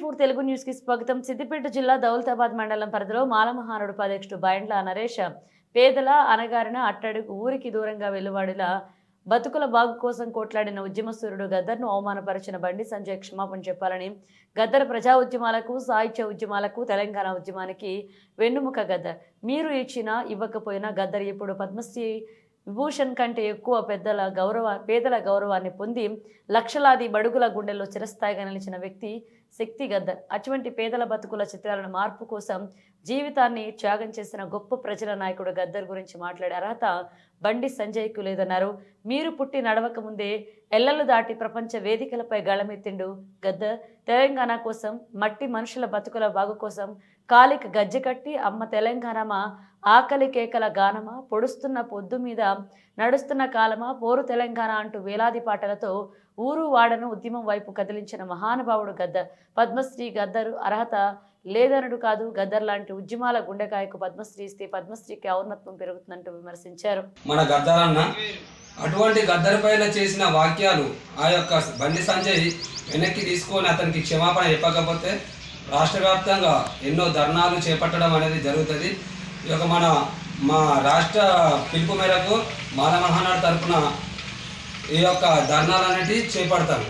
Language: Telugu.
ఫోర్ తెలుగు న్యూస్కి స్వాగతం. సిద్దిపేట జిల్లా దౌలతాబాద్ మండలం పరిధిలో మాలమహానుడు ఉపాధ్యక్షుడు బైండ్ల నరేష్ పేదల అనగారిన అట్టడుగు ఊరికి దూరంగా వెలువాడిల బతుకుల బాగు కోసం కోట్లాడిన ఉద్యమసూరుడు గద్దర్ను అవమానపరిచిన బండి సంజయ్ క్షమాపణ చెప్పాలని గద్దర్ ప్రజా ఉద్యమాలకు సాహిత్య ఉద్యమాలకు తెలంగాణ ఉద్యమానికి వెన్నుముక గద్దర్. మీరు ఇచ్చినా ఇవ్వకపోయినా గద్దర్ ఇప్పుడు పద్మశ్రీ విభూషణ్ కంటే ఎక్కువ పెద్దల గౌరవ పేదల గౌరవాన్ని పొంది లక్షలాది బడుగుల గుండెల్లో చిరస్థాయిగా నిలిచిన వ్యక్తి శక్తి గద్దర్ అటువంటి పేదల బతుకుల చిత్రాలను మార్పు కోసం జీవితాన్ని త్యాగం చేసిన గొప్ప ప్రజల నాయకుడు గద్దర్ గురించి మాట్లాడే అర్హత బండి సంజయ్కు లేదన్నారు. మీరు పుట్టి నడవక ముందే ఎల్లలు దాటి ప్రపంచ వేదికలపై గళమెత్తిండు గద్ద. తెలంగాణ కోసం మట్టి మనుషుల బతుకుల బాగు కోసం కాలికి గజ్జె కట్టి అమ్మ తెలంగాణమా ఆకలి కేకల గానమా పొడుస్తున్న పొద్దు మీద నడుస్తున్న కాలమా పోరు తెలంగాణ అంటూ వేలాది పాటలతో ఊరు వాడను ఉద్యమం వైపు కదిలించిన మహానుభావుడు గద్ద. పద్మశ్రీ గద్దరు అర్హత లేదనడు కాదు గద్దర్ లాంటి ఉద్యమాల గుండెకాయకు పద్మశ్రీ ఇస్తే పద్మశ్రీకి ఔన్నత్వం పెరుగుతుందంటూ విమర్శించారు. మన గద్దరన్న అటువంటి గద్దర్ పైన చేసిన వాక్యాలు ఆ యొక్క బండి సంజయ్ వెనక్కి తీసుకొని అతనికి క్షమాపణ చెప్పకపోతే రాష్ట్ర వ్యాప్తంగా ఎన్నో ధర్నాలు చేపట్టడం అనేది జరుగుతుంది. ఈ యొక్క మన మా రాష్ట్ర పిలుపు మేరకు మాల మహానాడు తరఫున ఈ యొక్క ధర్నాలు అనేటివి చేపడతాను